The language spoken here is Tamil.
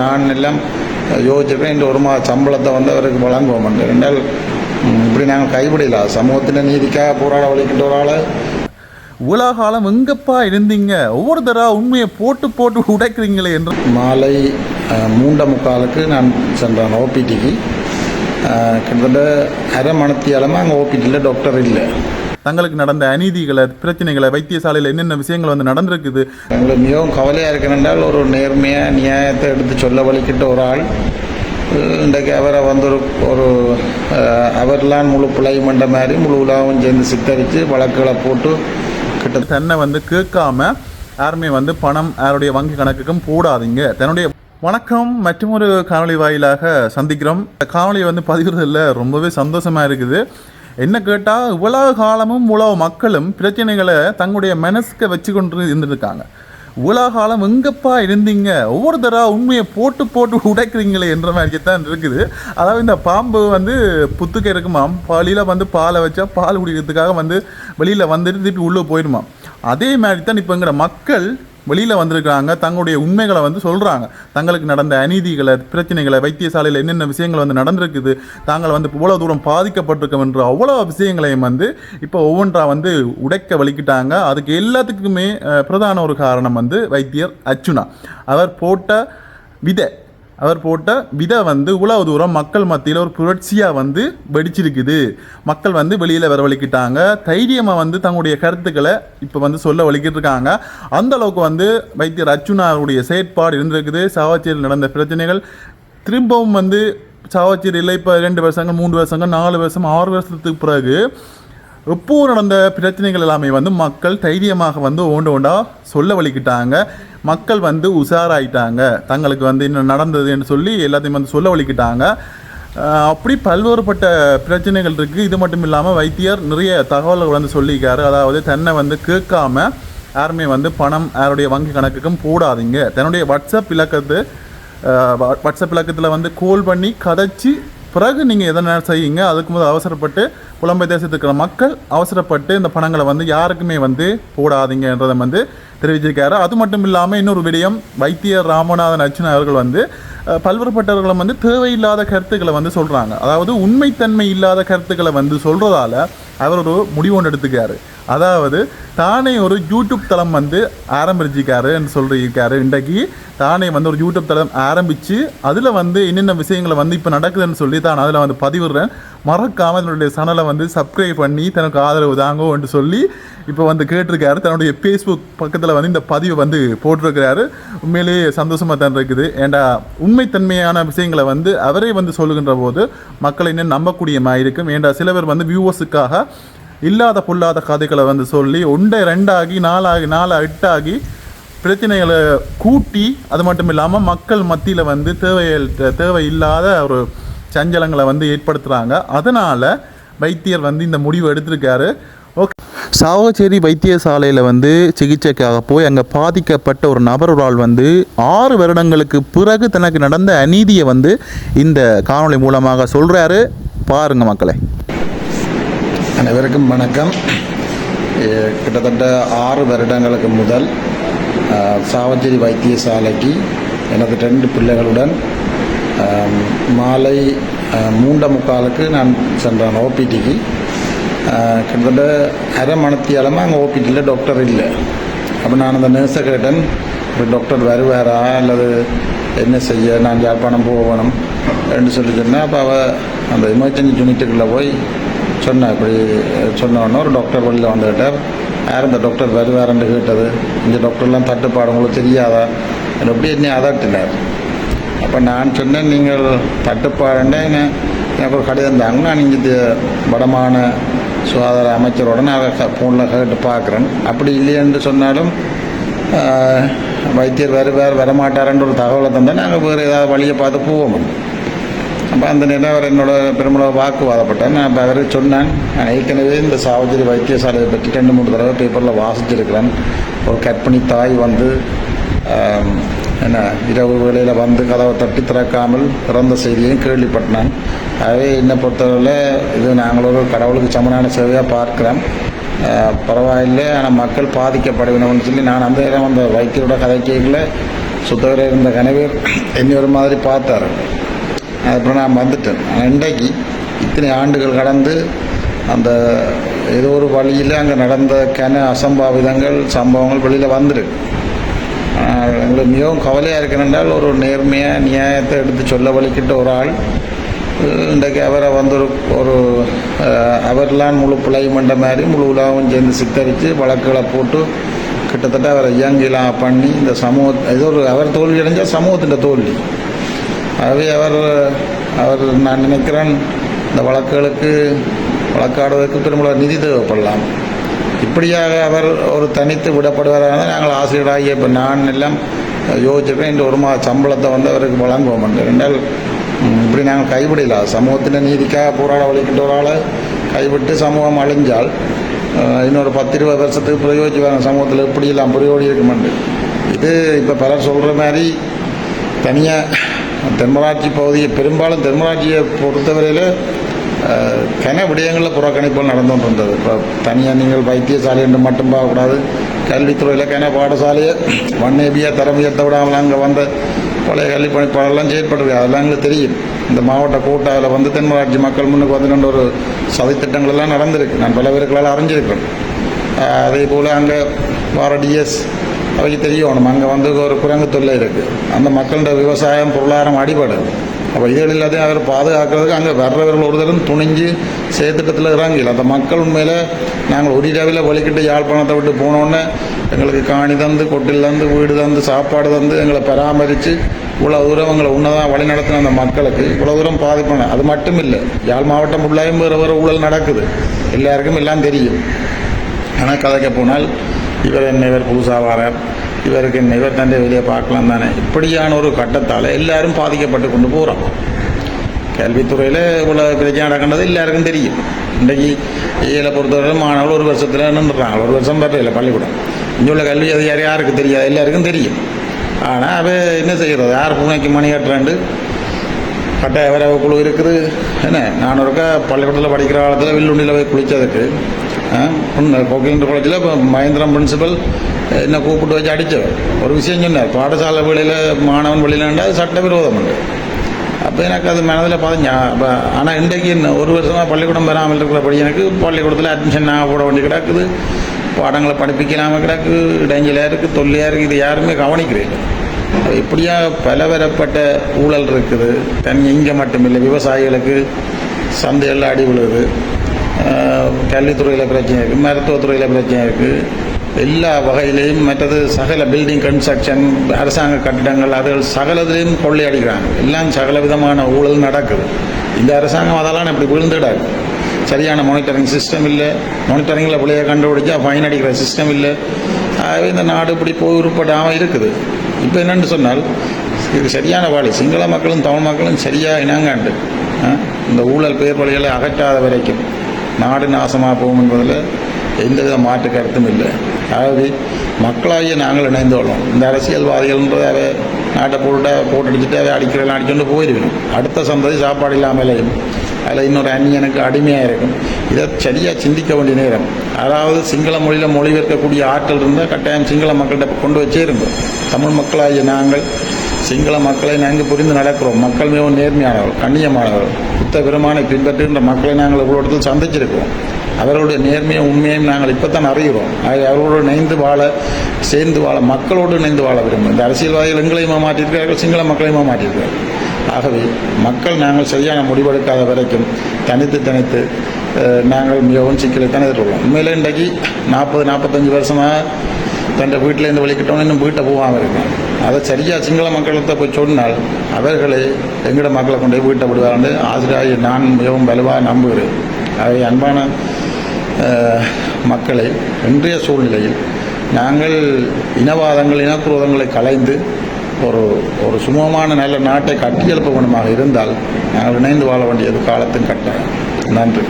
நான் எல்லாம் யோசிச்சிருக்கேன் இந்த ஒரு மாத சம்பளத்தை வந்து அவருக்கு வழங்குவோம் என்றால் இப்படி நாங்கள் கைவிடல. சமூகத்தின் நீதிக்காக போராட வலிக்கின்ற ஒரு ஆளை. இவ்வளோ காலம் எங்கப்பா இருந்தீங்க? ஒவ்வொரு தடவை உண்மையை போட்டு போட்டு உடைக்கிறீங்களே என்று. மாலை மூண்ட முக்காலுக்கு நான் சென்றேன் ஓபிடிக்கு கிட்டத்தட்ட அரை மணத்தியாலமாக அங்கே ஓபிடியில் டாக்டர் இல்லை. தங்களுக்கு நடந்த அநீதிகளை பிரச்சனைகளை வைத்தியசாலையில் என்னென்ன விஷயங்கள் வந்து நடந்திருக்குது? எங்களுக்கு மிகவும் கவலையாக இருக்கிறால் ஒரு நேர்மையாக நியாயத்தை எடுத்து சொல்ல வலிக்கிட்ட ஒரு ஆள் இன்றைக்கு அவரை வந்து ஒரு ஒரு அவர்லாம் முழு மண்ட மாதிரி முழு உலகம் சேர்ந்து சித்தரித்து வழக்குகளை போட்டு கிட்ட தன்னை வந்து கேட்காம யாருமே வந்து பணம் யாருடைய வங்கி கணக்குக்கும் போடாதீங்க. தன்னுடைய வணக்கம் மற்றும் ஒரு காணொளி வாயிலாக சந்திக்கிறோம். காணொளி வந்து பதிவுறதில் ரொம்பவே சந்தோஷமா இருக்குது. என்ன கேட்டால் இவ்வளவு காலமும் இவ்வளவு மக்களும் பிரச்சனைகளை தங்களுடைய மனசுக்கு வச்சு கொண்டு இருந்திருக்காங்க. இவ்வளோ காலம் எங்கப்பா இருந்தீங்க? ஒவ்வொரு தடவை உண்மையை போட்டு போட்டு உடைக்கிறீங்களே என்ற மாதிரி தான் இருக்குது. அதாவது இந்த பாம்பு வந்து புத்துக்க இருக்குமாம் வழியில் வந்து பாலை வச்சா பால் குடிக்கிறதுக்காக வந்து வெளியில் வந்துட்டு திருப்பி உள்ளே போயிடுமாம் அதே மாதிரி தான் இப்போ எங்கிற மக்கள் வெளியில் வந்திருக்காங்க தங்களுடைய உண்மைகளை வந்து சொல்கிறாங்க தங்களுக்கு நடந்த அநீதிகளை பிரச்சனைகளை வைத்தியசாலையில் என்னென்ன விஷயங்கள் வந்து நடந்திருக்குது தாங்கள் வந்து இவ்வளோ தூரம் பாதிக்கப்பட்டிருக்கோம் என்ற அவ்வளோ விஷயங்களையும் வந்து இப்போ ஒவ்வொன்றா வந்து உடைக்க வலிக்கிட்டாங்க. அதுக்கு எல்லாத்துக்குமே பிரதான ஒரு காரணம் வந்து வைத்தியர் அச்சுனா அவர் போட்ட விதை அவர் போட்ட விதை வந்து இவ்வளவு தூரம் மக்கள் மத்தியில் ஒரு புரட்சியாக வந்து வெடிச்சிருக்குது. மக்கள் வந்து வெளியில் வரவழைக்கிட்டாங்க. தைரியமாக வந்து தங்களுடைய கருத்துக்களை இப்போ வந்து சொல்ல வலிக்கிட்டு இருக்காங்க அந்த அளவுக்கு வந்து வைத்தியர் அர்ஜுனாவுடைய செயற்பாடு இருந்திருக்குது. சாவச்சேரியில் நடந்த பிரச்சனைகள் திரும்பவும் வந்து சாவச்சேரியில் இப்போ ரெண்டு வருஷங்கள் மூன்று வருஷங்கள் நாலு வருஷம் ஆறு வருஷத்துக்கு பிறகு எப்போ நடந்த பிரச்சனைகள் எல்லாமே வந்து மக்கள் தைரியமாக வந்து ஓண்டு ஓண்டா சொல்ல வலிக்கிட்டாங்க. மக்கள் வந்து உஷாராயிட்டாங்க. தங்களுக்கு வந்து என்ன நடந்ததுன்னு சொல்லி எல்லாத்தையும் வந்து சொல்ல வலிக்கிட்டாங்க. அப்படி பல்வேறுபட்ட பிரச்சனைகள் இருக்குது இது மட்டும் இல்லாமல் வைத்தியர் நிறைய தகவல்கள் வந்து சொல்லியிருக்காரு. அதாவது தன்னை வந்து கேட்காம யாருமே வந்து பணம் யாருடைய வங்கி கணக்குக்கும் போடாதீங்க. தன்னுடைய வாட்ஸ்அப் இலக்கத்து வாட்ஸ்அப் இலக்கத்தில் வந்து கோல் பண்ணி கதைச்சி பிறகு நீங்கள் எதனா செய்யுங்க. அதுக்கு முதல் அவசரப்பட்டு புலம்பெயர் தேசத்துக்கு மக்கள் அவசரப்பட்டு இந்த பணங்களை வந்து யாருக்குமே வந்து போடாதீங்கன்றதை வந்து தெரிவிச்சிருக்காரு அது மட்டும் இல்லாமல் இன்னொரு விடயம் வைத்தியர் ராமநாதன் அர்ச்சனா அவர்கள் வந்து பல்வேறுபட்டவர்களும் வந்து தேவையில்லாத கருத்துக்களை வந்து சொல்கிறாங்க அதாவது உண்மைத்தன்மை இல்லாத கருத்துக்களை வந்து சொல்கிறதால அவர் ஒரு முடிவு ஒன்று எடுத்துக்காரு அதாவது தானே ஒரு யூடியூப் தளம் வந்து ஆரம்பிச்சிருக்காருன்னு சொல்லியிருக்காரு. இன்றைக்கு தானே வந்து ஒரு யூடியூப் தளம் ஆரம்பித்து அதில் வந்து என்னென்ன விஷயங்களை வந்து இப்போ நடக்குதுன்னு சொல்லி தான் அதில் வந்து பதிவிடுறேன். மறக்காமல் தன்னுடைய சேனலை வந்து சப்ஸ்கிரைப் பண்ணி தனக்கு ஆதரவு தாங்கோன்ட்டு சொல்லி இப்போ வந்து கேட்டிருக்காரு. தன்னுடைய ஃபேஸ்புக் பக்கத்தில் வந்து இந்த பதிவை வந்து போட்டிருக்கிறாரு. உண்மையிலேயே சந்தோஷமாக தான் இருக்குது. ஏண்டா உண்மைத்தன்மையான விஷயங்களை வந்து அவரே வந்து சொல்லுகின்ற போது மக்களை இன்னும் நம்பக்கூடியமாக இருக்கும். ஏண்டா சில பேர் வந்து வியூவர்ஸுக்காக இல்லாத பொல்லாத கதைகளை வந்து சொல்லி ஒன்றை ரெண்டாகி நாலாகி நாலு எட்டாகி பிரச்சனைகளை கூட்டி அது மட்டும் இல்லாமல் மக்கள் மத்தியில் வந்து தேவை தேவையில்லாத ஒரு சஞ்சலங்களை வந்து ஏற்படுத்துகிறாங்க அதனால் வைத்தியர் வந்து இந்த முடிவு எடுத்திருக்காரு. ஓகே சாவச்சேரி வைத்தியசாலையில் வந்து சிகிச்சைக்காக போய் அங்கே பாதிக்கப்பட்ட ஒரு நபர் ஒரு ஆள் வந்து ஆறு வருடங்களுக்கு பிறகு தனக்கு நடந்த அநீதியை வந்து இந்த காணொளி மூலமாக சொல்கிறாரு பாருங்க மக்களை. அனைவருக்கும் வணக்கம். கிட்டத்தட்ட ஆறு வருடங்களுக்கு முதல் அஹ், சாவச்சேரி வைத்தியசாலைக்கு எனது ரெண்டு பிள்ளைகளுடன் மாலை மூண்ட முக்காலுக்கு நான் சென்றேன் ஓபிடிக்கு கிட்டத்தட்ட அரை மணத்தியாலமாக அங்கே ஓபிடியில் டாக்டர் இல்லை. அப்போ நான் அந்த நர்ஸை கேட்டேன் இப்படி டாக்டர் வருவாரா? அல்லது என்ன செய்ய? நான் யாழ்ப்பாணம் போகணும். என்று சொல்லி சொன்னேன். அப்போ அவள் அந்த எமர்ஜென்சி யூனிட்டுக்குள்ளே போய் சொன்னேன் இப்படி சொன்னோடனே ஒரு டாக்டர் வெளியில் வந்துக்கிட்டார் யார் இந்த டாக்டர் வருவாருன்னு கேட்டது. இந்த டாக்டர்லாம் தட்டுப்பாடு உங்களுக்கு தெரியாதா? என்னை எப்படி என்னை அதட்டினார். அப்போ நான் சொன்னேன் நீங்கள் தட்டுப்பாடுன்னா என்ன? எனக்கு ஒரு கடிதம் தாங்க. நான் இங்கே வடமான சுகாதார அமைச்சரோட நான் ஃபோனில் கேட்டு பார்க்குறேன். அப்படி இல்லையென்று சொன்னாலும் வைத்தியர் வருவார் வரமாட்டாருன்ற ஒரு தகவலை தந்தால் நாங்கள் வேறு ஏதாவது வழியை பார்த்து போவோம். அப்போ அந்த நிலை அவர் என்னோட பெருமளவு வாக்குவாதப்பட்டேன். நான் அப்போ அவர் சொன்னேன் நான் ஏற்கனவே இந்த சாவஜரி வைத்தியசாலையை பற்றி ரெண்டு மூணு தடவை பேப்பரில் வாசிச்சிருக்கிறேன். ஒரு கற்பிணி தாய் வந்து என்ன இரவு வேளையில் வந்து கதவை தட்டி திறக்காமல் பிறந்த செய்தியையும் கேள்விப்பட்டேன். ஆகவே என்னை பொறுத்தவரையில் இது நாங்கள் ஒரு கடவுளுக்கு சமனான சேவையாக பார்க்குறோம். பரவாயில்லை ஆனால் மக்கள் பாதிக்கப்பட சொல்லி நான் அந்த நேரம் அந்த வைத்தியரோட கதை கேட்கல. சுத்தவரை இருந்த கனவே என்னை ஒரு மாதிரி பார்த்தார். அதுக்கப்புறம் நான் வந்துட்டேன். இன்றைக்கு இத்தனை ஆண்டுகள் கடந்து அந்த ஏதோ ஒரு வழியில் அங்கே நடந்த கன அசம்பாவிதங்கள் சம்பவங்கள் வெளியில் வந்துருக்கு எங்களுக்கு மிகவும் கவலையாக இருக்கிறென்றால் ஒரு நேர்மையாக நியாயத்தை எடுத்து சொல்ல வலிக்கிட்ட ஒரு ஆள் இன்றைக்கு அவரை வந்து ஒரு ஒரு அவர்லாம் முழு பிழையும் மாதிரி முழு உலகம் சேர்ந்து சித்தரித்து வழக்குகளை போட்டு கிட்டத்தட்ட அவரை இயங்கிலாம் பண்ணி இந்த சமூக ஏதோ ஒரு அவர் தோல்வி அடைஞ்சால் சமூகத்தின் தோல்வி. ஆகவே அவர் அவர் நான் நினைக்கிறேன் இந்த வழக்குகளுக்கு வழக்காடுவதற்கு பெரும்பால நிதி தேவைப்படலாம். இப்படியாக அவர் ஒரு தனித்து விடப்படுவாராக நாங்கள் ஆசிரியராகிய இப்போ நான் எல்லாம் யோசிச்சிருக்கேன் இந்த ஒரு மாத சம்பளத்தை வந்து அவருக்கு வழங்குவோம் என்றால் இப்படி நாங்கள் கைவிடல. சமூகத்தின் நீதிக்காக போராட வழிக்கிட்ட ஒரு ஆளை கைவிட்டு சமூகம் அழிஞ்சால் இன்னொரு பத்து இருபது வருஷத்துக்கு பிரயோஜிப்பாங்க சமூகத்தில் இப்படியெல்லாம் பிரயோடி இருக்குமெண்டு இது இப்போ பலர் சொல்கிற மாதிரி தனியாக தென்மராட்சி பகுதியை பெரும்பாலும் தென்மராட்சியை பொறுத்தவரையில் கன விடயங்களில் புறக்கணிப்புகள் நடந்து கொண்டிருந்தது இப்போ தனியாக நீங்கள் வைத்தியசாலை என்று மட்டும் பார்க்கக்கூடாது. கல்வித்துறையில் கன பாடசாலையை வன்னேபியாக தரம் உயர்த்த விடாமல் அங்கே வந்த பழைய கல்வி பணிப்பாளர்லாம் செயற்பட்டிருக்கு அதெல்லாம் எங்களுக்கு தெரியும். இந்த மாவட்ட கூட்டாவில் வந்து தென்மராட்சி மக்கள் முன்னுக்கு வந்து ஒரு சதித்திட்டங்கள் எல்லாம் நடந்திருக்கு. நான் பல பேருக்களால் அறிஞ்சிருக்கிறேன். அதே போல் அங்கே வார டிஎஸ் அவைக்கு தெரியணும் அங்கே வந்து ஒரு குரங்கு தொல்லை இருக்குது அந்த மக்களோட விவசாயம் பொருளாதாரம் அடிபடுது. அப்போ இதுகள் எல்லாத்தையும் அவர் பாதுகாக்கிறதுக்கு அங்கே வர்றவர்கள் ஒரு தரம் துணிஞ்சு சேர்த்துட்டத்தில் இறங்கல. அந்த மக்கள் உண்மையில் நாங்கள் ஒடிடாவில் வலிக்கிட்டு யாழ்ப்பாணத்தை விட்டு போனோன்னே எங்களுக்கு காணி தந்து கொட்டில் தந்து வீடு தந்து சாப்பாடு தந்து எங்களை பராமரித்து இவ்வளோ தூரம் எங்களை உன்னதான் வழி நடத்தின அந்த மக்களுக்கு இவ்வளோ தூரம் பாதிப்பான அது மட்டும் இல்லை யாழ் மாவட்டம் ஃபுல்லாகவும் வேறு வேறு ஊழல் நடக்குது. எல்லாருக்கும் எல்லாம் தெரியும். ஆனால் கதைக்க போனால் இவர் என்ன இவர் புதுசாக வரார் இவருக்கு என்ன இவர் தந்தை வெளியே பார்க்கலாம் தானே. இப்படியான ஒரு கட்டத்தால் எல்லாரும் பாதிக்கப்பட்டு கொண்டு போகிறோம் கல்வித்துறையில் இவ்வளோ பிரச்சனை நடக்கின்றது எல்லாருக்கும் தெரியும். இன்றைக்கு ஏழை பொறுத்தவரை மாணவர்கள் ஒரு வருஷத்தில் நின்றுறாங்க. ஒரு வருஷம் வரல பள்ளிக்கூடம். இங்கே உள்ள கல்வி அதிகாரி யாருக்கு தெரியாது? எல்லாருக்கும் தெரியும். ஆனால் அவ என்ன செய்கிறது யார் பூனைக்கு மணி கட்டுறாண்டு? கட்டாய வரவு குழு இருக்குது. என்ன? நான் ஒருக்கா பள்ளிக்கூடத்தில் படிக்கிற காலத்தில் வில்லுண்டியில் போய் குளித்ததுக்கு கோகிலன்ற காலேஜில் இப்போ மகேந்திரம் பிரின்சிபல் என்ன கூப்பிட்டு வச்சு அடித்தவர் ஒரு விஷயம் சொன்னார் பாடசாலை வேலையில் மாணவன் வெளியிலண்டா அது சட்டவிரோதம் உண்டு அப்போ எனக்கு அது மனதில் பதிஞ்சா அப்போ ஆனால் இன்றைக்கு என்ன ஒரு வருஷமாக பள்ளிக்கூடம் வராமல் இருக்கிற எனக்கு பள்ளிக்கூடத்தில் அட்மிஷன் ஆக போட வேண்டி கிடக்குது பாடங்களை படிப்பிக்கலாமல் கிடக்கு இடைஞ்சலாக இருக்குது தொல்லையாக இருக்குது இது யாருமே கவனிக்கிறீங்க இப்படியா பலவரப்பட்ட ஊழல் இருக்குது தன் இங்கே மட்டுமில்லை விவசாயிகளுக்கு சந்தையில் அடி விழுது கல்வித்துறையில் பிரச்சனை இருக்குது மருத்துவத்துறையில் பிரச்சனை இருக்குது எல்லா வகையிலையும் மற்றது சகல பில்டிங் கன்ஸ்ட்ரக்ஷன் அரசாங்க கட்டிடங்கள் அதுகள் சகலத்திலையும் கொள்ளையடிக்கிறாங்க எல்லாம் சகல விதமான ஊழல் நடக்குது. இந்த அரசாங்கம் அதெல்லாம் இப்படி விழுந்துடாது சரியான மானிட்டரிங் சிஸ்டம் இல்லை. மானிட்டரிங்கில் பிள்ளைய கண்டுபிடிச்சா ஃபைன் அடிக்கிற சிஸ்டம் இல்லை. ஆகவே இந்த நாடு இப்படி போய் உருப்படாமல் இருக்குது. இப்போ என்னென்னு சொன்னால் இது சரியான வாழி. சிங்கள மக்களும் தமிழ் மக்களும் சரியாக இனங்காண்டு ஆ, இந்த ஊழல் பேர் வழிகளை அகற்றாத வரைக்கும். நாடு நாசமாக போகும் என்பதில் எந்தவித மாற்று கருத்தும் இல்லை. ஆகவே மக்களாகிய நாங்கள் இணைந்து இந்த அரசியல்வாதிகள்ன்றது அவை நாட்டை போட்டு போட்டடிச்சுட்டு அவை அடிக்கிறெல்லாம் அடிச்சுட்டு போயிருக்கணும். அடுத்த சந்ததி சாப்பாடு இல்லாமலேயும் அதில் இன்னொரு அந்நியனுக்கு அடிமையாக இருக்கும். இதை சரியாக சிந்திக்க வேண்டிய நேரம். அதாவது சிங்கள மொழியில் மொழிபெயர்க்கக்கூடிய ஆற்றல் இருந்தால் கட்டாயம் சிங்கள மக்கள்கிட்ட கொண்டு வச்சே இருந்தோம் தமிழ் மக்களாகிய நாங்கள் சிங்கள மக்களை நன்கு புரிந்து நடக்கிறோம். மக்கள் மிகவும் நேர்மையானவர்கள் கண்ணியமானவர்கள். புத்த பெருமானை பின்பற்றுகின்ற மக்களை நாங்கள் இவ்வளோ இடத்தில் சந்திச்சிருக்கிறோம். அவர்களுடைய நேர்மையும் உண்மையும் நாங்கள் இப்போ தான் அறிகிறோம் அவர்களோடு இணைந்து வாழ சேர்ந்து வாழ மக்களோடு இணைந்து வாழ விரும்பும் இந்த அரசியல்வாதிகள் எங்களையுமா ஏமாற்றிருக்கிறார்கள் சிங்கள மக்களையுமா ஏமாற்றிருக்கிறார்கள் ஆகவே மக்கள் நாங்கள் சரியான முடிவெடுக்காத வரைக்கும் தனித்து தனித்து நாங்கள் மிகவும் சிக்கலை தான் எதிர்கொள்வோம். உண்மையிலே இன்றைக்கு நாற்பது நாற்பத்தஞ்சு வருஷமாக தன் வீட்டிலேருந்து வெளிக்கிட்டோன்னு இன்னும் வீட்டை போகாமல் இருக்கேன். அதை சரியாக சிங்கள மக்கள்கிட்ட போய் சொன்னால் அவர்களே எங்கட மக்களை கொண்டு போய் வீட்டை விடுவார்னு ஆசிரியர் நான் மிகவும் வலுவாக நம்புகிறேன். அவை அன்பான மக்களை இன்றைய சூழ்நிலையில் நாங்கள் இனவாதங்கள் இனக்குரோதங்களை கலைந்து ஒரு ஒரு சுமூகமான நல்ல நாட்டை கட்டியெழுப்ப வேண்டுமாக இருந்தால் நாங்கள் இணைந்து வாழ வேண்டியது காலத்தின் கட்டாயம். நன்றி.